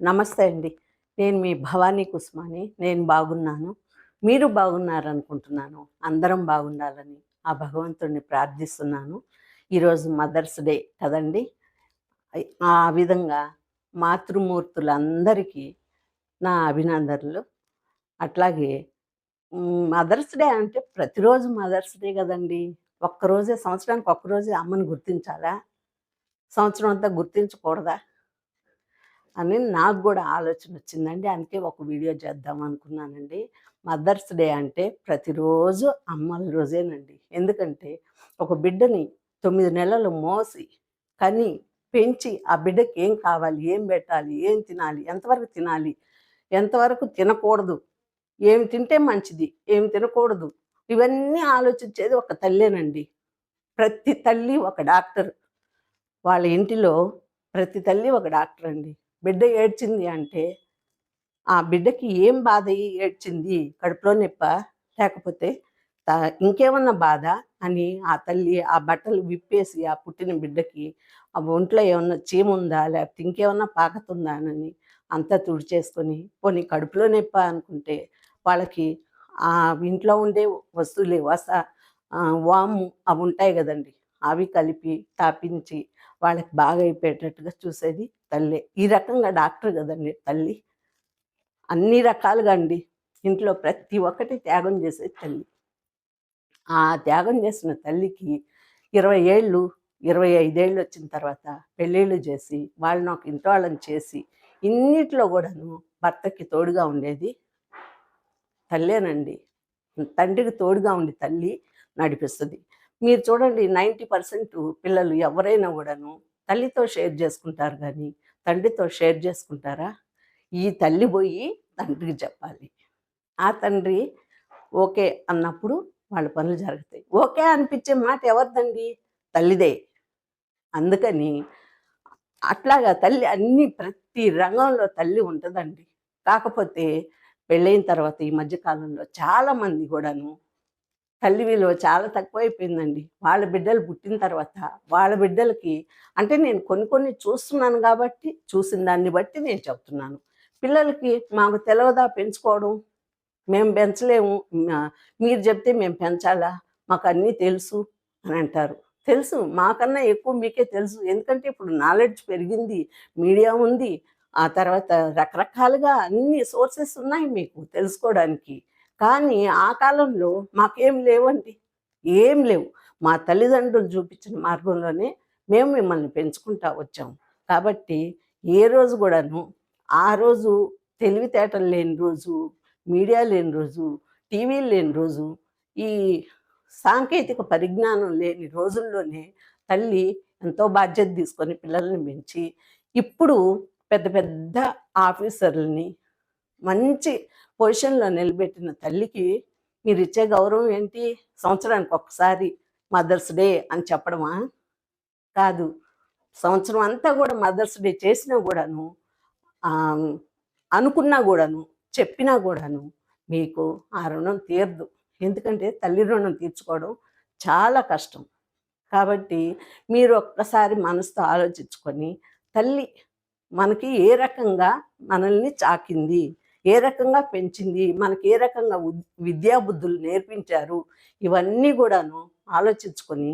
నమస్తే అండి. నేను మీ భవానీ కుస్మాని. నేను బాగున్నాను. మీరు బాగున్నారనుకుంటున్నాను. అందరం బాగుండాలని ఆ భగవంతుడిని ప్రార్థిస్తున్నాను. ఈరోజు మదర్స్ డే కదండి. ఆ విధంగా మాతృమూర్తులందరికీ నా అభినందనలు. అట్లాగే మదర్స్ డే అంటే ప్రతిరోజు మదర్స్ డే కదండి. ఒక్కరోజే సంవత్సరానికి ఒక్కరోజే అమ్మని గుర్తించాలా? సంవత్సరం అంతా గుర్తించకూడదా? అని నాకు కూడా ఆలోచన వచ్చిందండి. అందుకే ఒక వీడియో చేద్దాం అనుకున్నానండి. మదర్స్ డే అంటే ప్రతిరోజు అమ్మల రోజేనండి. ఎందుకంటే ఒక బిడ్డని తొమ్మిది నెలలు మోసి కని పెంచి ఆ బిడ్డకి ఏం కావాలి ఏం పెట్టాలి ఏం తినాలి ఎంతవరకు తినాలి ఎంతవరకు తినకూడదు ఏమి తింటే మంచిది ఏమి తినకూడదు ఇవన్నీ ఆలోచించేది ఒక తల్లేనండి. ప్రతి తల్లి ఒక డాక్టర్. వాళ్ళ ఇంటిలో ప్రతి తల్లి ఒక డాక్టర్ అండి బిడ్డ ఏడ్చింది అంటే ఆ బిడ్డకి ఏం బాధ ఏడ్చింది కడుపులో నొప్ప? లేకపోతే ఇంకేమన్నా బాధ? అని ఆ తల్లి ఆ బట్టలు విప్పేసి ఆ పుట్టిన బిడ్డకి ఆ ఒంట్లో ఏమన్నా చీముందా? లేకపోతే ఇంకేమన్నా పాకతుందా? అని అంతా తుడిచేసుకొని పోనీ కడుపులో నొప్ప? అనుకుంటే వాళ్ళకి ఆ ఇంట్లో ఉండే వస్తువులే వస వాము అవి ఉంటాయి కదండి అవి కలిపి తాపించి వాళ్ళకి బాగా అయిపోయేటట్టుగా చూసేది తల్లి. ఈ రకంగా డాక్టర్ కదండి తల్లి. అన్ని రకాలుగా అండి. ఇంట్లో ప్రతి ఒక్కటి త్యాగం చేసేది తల్లి. ఆ త్యాగం చేసిన తల్లికి ఇరవై ఏళ్ళు ఇరవై ఐదేళ్ళు వచ్చిన తర్వాత పెళ్ళిళ్ళు చేసి వాళ్ళని ఒక ఇంట్లో వాళ్ళని చేసి ఇన్నిట్లో కూడాను భర్తకి తోడుగా ఉండేది తల్లేనండి. తండ్రికి తోడుగా ఉండి తల్లి నడిపిస్తుంది. మీరు చూడండి నైంటీ పర్సెంట్ పిల్లలు ఎవరైనా కూడాను తల్లితో షేర్ చేసుకుంటారు కానీ తండ్రితో షేర్ చేసుకుంటారా? ఈ తల్లి పోయి తండ్రికి చెప్పాలి. ఆ తండ్రి ఓకే అన్నప్పుడు వాళ్ళ పనులు జరుగుతాయి. ఓకే అనిపించే మాట ఎవరిదండి? తల్లిదే. అందుకని అట్లాగా తల్లి అన్ని ప్రతి రంగంలో తల్లి ఉంటుందండి. కాకపోతే పెళ్ళైన తర్వాత ఈ మధ్యకాలంలో చాలామంది కూడాను తల్లి విలువ చాలా తక్కువైపోయిందండి. వాళ్ళ బిడ్డలు పుట్టిన తర్వాత వాళ్ళ బిడ్డలకి అంటే నేను కొన్ని కొన్ని చూస్తున్నాను కాబట్టి చూసిన దాన్ని బట్టి నేను చెప్తున్నాను. పిల్లలకి మాకు తెలవదా పెంచుకోవడం? మేము పెంచలేము. మీరు చెప్తే మేము పెంచాలా? మాకు అన్నీ తెలుసు అని అంటారు. తెలుసు. మాకన్నా ఎక్కువ మీకే తెలుసు. ఎందుకంటే ఇప్పుడు నాలెడ్జ్ పెరిగింది మీడియా ఉంది. ఆ తర్వాత రకరకాలుగా అన్ని సోర్సెస్ ఉన్నాయి మీకు తెలుసుకోవడానికి. కానీ ఆ కాలంలో మాకేం లేవండి. ఏం లేవు. మా తల్లిదండ్రులు చూపించిన మార్గంలోనే మేము మిమ్మల్ని పెంచుకుంటా వచ్చాము. కాబట్టి ఏ రోజు కూడాను ఆ రోజు తెలివితేటలు లేని రోజు మీడియా లేని రోజు టీవీలు లేని రోజు ఈ సాంకేతిక పరిజ్ఞానం లేని రోజుల్లోనే తల్లి ఎంతో బాధ్యత తీసుకొని పిల్లల్ని పెంచి ఇప్పుడు పెద్ద పెద్ద ఆఫీసర్లని మంచి పొజిషన్లో నిలబెట్టిన తల్లికి మీరు ఇచ్చే గౌరవం ఏంటి? సంవత్సరానికి ఒక్కసారి మదర్స్ డే అని చెప్పడమా? కాదు. సంవత్సరం అంతా కూడా మదర్స్ డే చేసినా కూడాను అనుకున్నా కూడాను చెప్పినా కూడాను మీకు ఆ రుణం తీరదు. ఎందుకంటే తల్లి రుణం తీర్చుకోవడం చాలా కష్టం. కాబట్టి మీరు ఒక్కసారి మనసుతో ఆలోచించుకొని తల్లి మనకి ఏ రకంగా మనల్ని చాకింది? ఏ రకంగా పెంచింది మనకి ఏ రకంగా విద్యాబుద్ధులు విద్యా బుద్ధులు నేర్పించారు ఇవన్నీ కూడాను ఆలోచించుకొని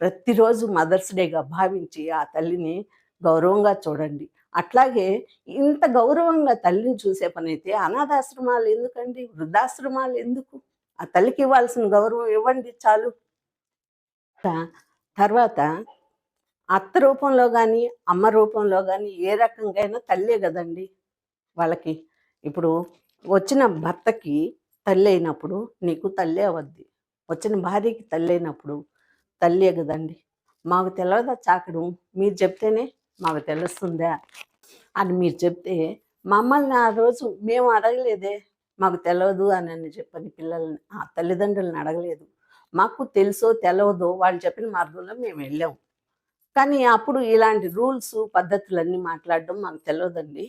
ప్రతిరోజు మదర్స్ డేగా భావించి ఆ తల్లిని గౌరవంగా చూడండి. అట్లాగే ఇంత గౌరవంగా తల్లిని చూసే పని అయితే అనాథాశ్రమాలు ఎందుకండి? వృద్ధాశ్రమాలు ఎందుకు? ఆ తల్లికి ఇవ్వాల్సిన గౌరవం ఇవ్వండి చాలు. తర్వాత అత్త రూపంలో కానీ అమ్మ రూపంలో కానీ ఏ రకంగా అయినా తల్లే కదండి వాళ్ళకి. ఇప్పుడు వచ్చిన భర్తకి తల్లి అయినప్పుడు నీకు తల్లి అవద్ది వచ్చిన భార్యకి తల్లి అయినప్పుడు తల్లే కదండి మాకు తెలియదా చాకడం? మీరు చెప్తేనే మాకు తెలుస్తుందా? అని మీరు చెప్తే మమ్మల్ని ఆ రోజు మేము అడగలేదే. మాకు తెలియదు అని అని చెప్పని పిల్లల్ని ఆ తల్లిదండ్రులను అడగలేదు. మాకు తెలుసో తెలియదో వాళ్ళు చెప్పిన మార్గంలో మేము వెళ్ళాము కానీ అప్పుడు ఇలాంటి రూల్స్ పద్ధతులన్నీ మాట్లాడడం మాకు తెలియదండి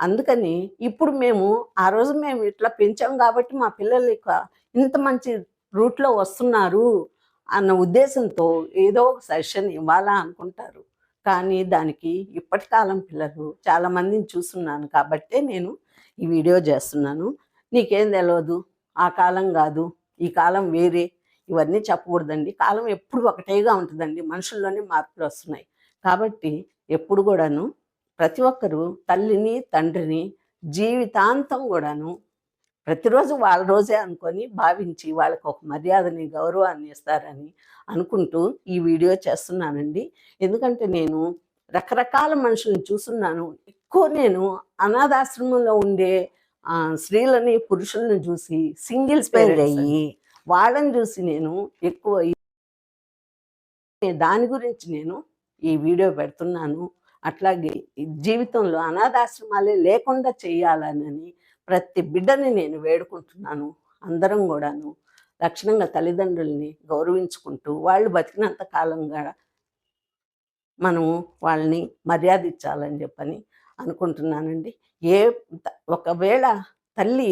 అందుకని ఇప్పుడు మేము ఆ రోజు మేము ఇట్లా పెంచాం కాబట్టి మా పిల్లలు ఇక ఇంత మంచి రూట్లో వస్తున్నారు అన్న ఉద్దేశంతో ఏదో ఒక సెషన్ ఇవ్వాలా అనుకుంటారు. కానీ దానికి ఇప్పటి కాలం పిల్లలు చాలామందిని చూస్తున్నాను కాబట్టే నేను ఈ వీడియో చేస్తున్నాను. నీకేం తెలియదు ఆ కాలం కాదు ఈ కాలం వేరే ఇవన్నీ చెప్పకూడదండి. కాలం ఎప్పుడు ఒకటేగా ఉంటుందండి. మనుషుల్లోనే మార్పులు వస్తున్నాయి. కాబట్టి ఎప్పుడు కూడాను ప్రతి ఒక్కరూ తల్లిని తండ్రిని జీవితాంతం కూడాను ప్రతిరోజు వాళ్ళ రోజే అనుకొని భావించి వాళ్ళకి ఒక మర్యాదని గౌరవాన్ని ఇస్తారని అనుకుంటూ ఈ వీడియో చేస్తున్నానండి. ఎందుకంటే నేను రకరకాల మనుషుల్ని చూస్తున్నాను. ఎక్కువ నేను అనాథాశ్రమంలో ఉండే స్త్రీలని పురుషులను చూసి సింగిల్స్ పేరెంట్స్ అయ్యి వాళ్ళని చూసి నేను ఎక్కువ దాని గురించి నేను ఈ వీడియో పెడుతున్నాను. అట్లాగే ఈ జీవితంలో అనాథాశ్రమాలే లేకుండా చేయాలని ప్రతి బిడ్డని నేను వేడుకుంటున్నాను. అందరం కూడాను లక్షణంగా తల్లిదండ్రుల్ని గౌరవించుకుంటూ వాళ్ళు బతికినంత కాలంగా మనము వాళ్ళని మర్యాద ఇచ్చాలని చెప్పని అనుకుంటున్నానండి. ఏ ఒకవేళ తల్లి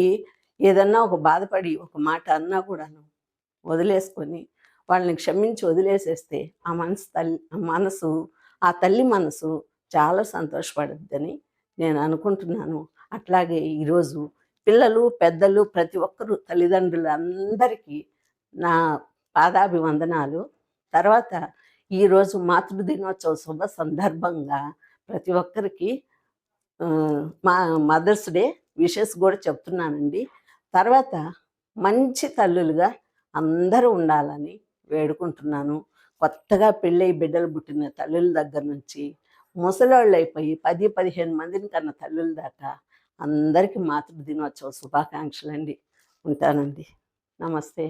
ఏదన్నా ఒక బాధపడి ఒక మాట అన్నా కూడాను వదిలేసుకొని వాళ్ళని క్షమించి వదిలేసేస్తే ఆ మనసు తల్లి మనసు ఆ తల్లి మనసు చాలా సంతోషపడుద్దని నేను అనుకుంటున్నాను. అట్లాగే ఈరోజు పిల్లలు పెద్దలు ప్రతి ఒక్కరూ తల్లిదండ్రులు అందరికీ నా పాదాభివందనాలు. తర్వాత ఈరోజు మాతృదినోత్సవ శుభ సందర్భంగా ప్రతి ఒక్కరికి మా మదర్స్ డే విషెస్ కూడా చెప్తున్నానండి. తర్వాత మంచి తల్లులుగా అందరూ ఉండాలని వేడుకుంటున్నాను. కొత్తగా పెళ్ళై బిడ్డలు పుట్టిన తల్లుల దగ్గర నుంచి ముసలోళ్ళు అయిపోయి పది పదిహేను మందిని కన్న తల్లుల దాకా అందరికీ మాతృ దినోత్సవ శుభాకాంక్షలు అండి ఉంటానండి. నమస్తే.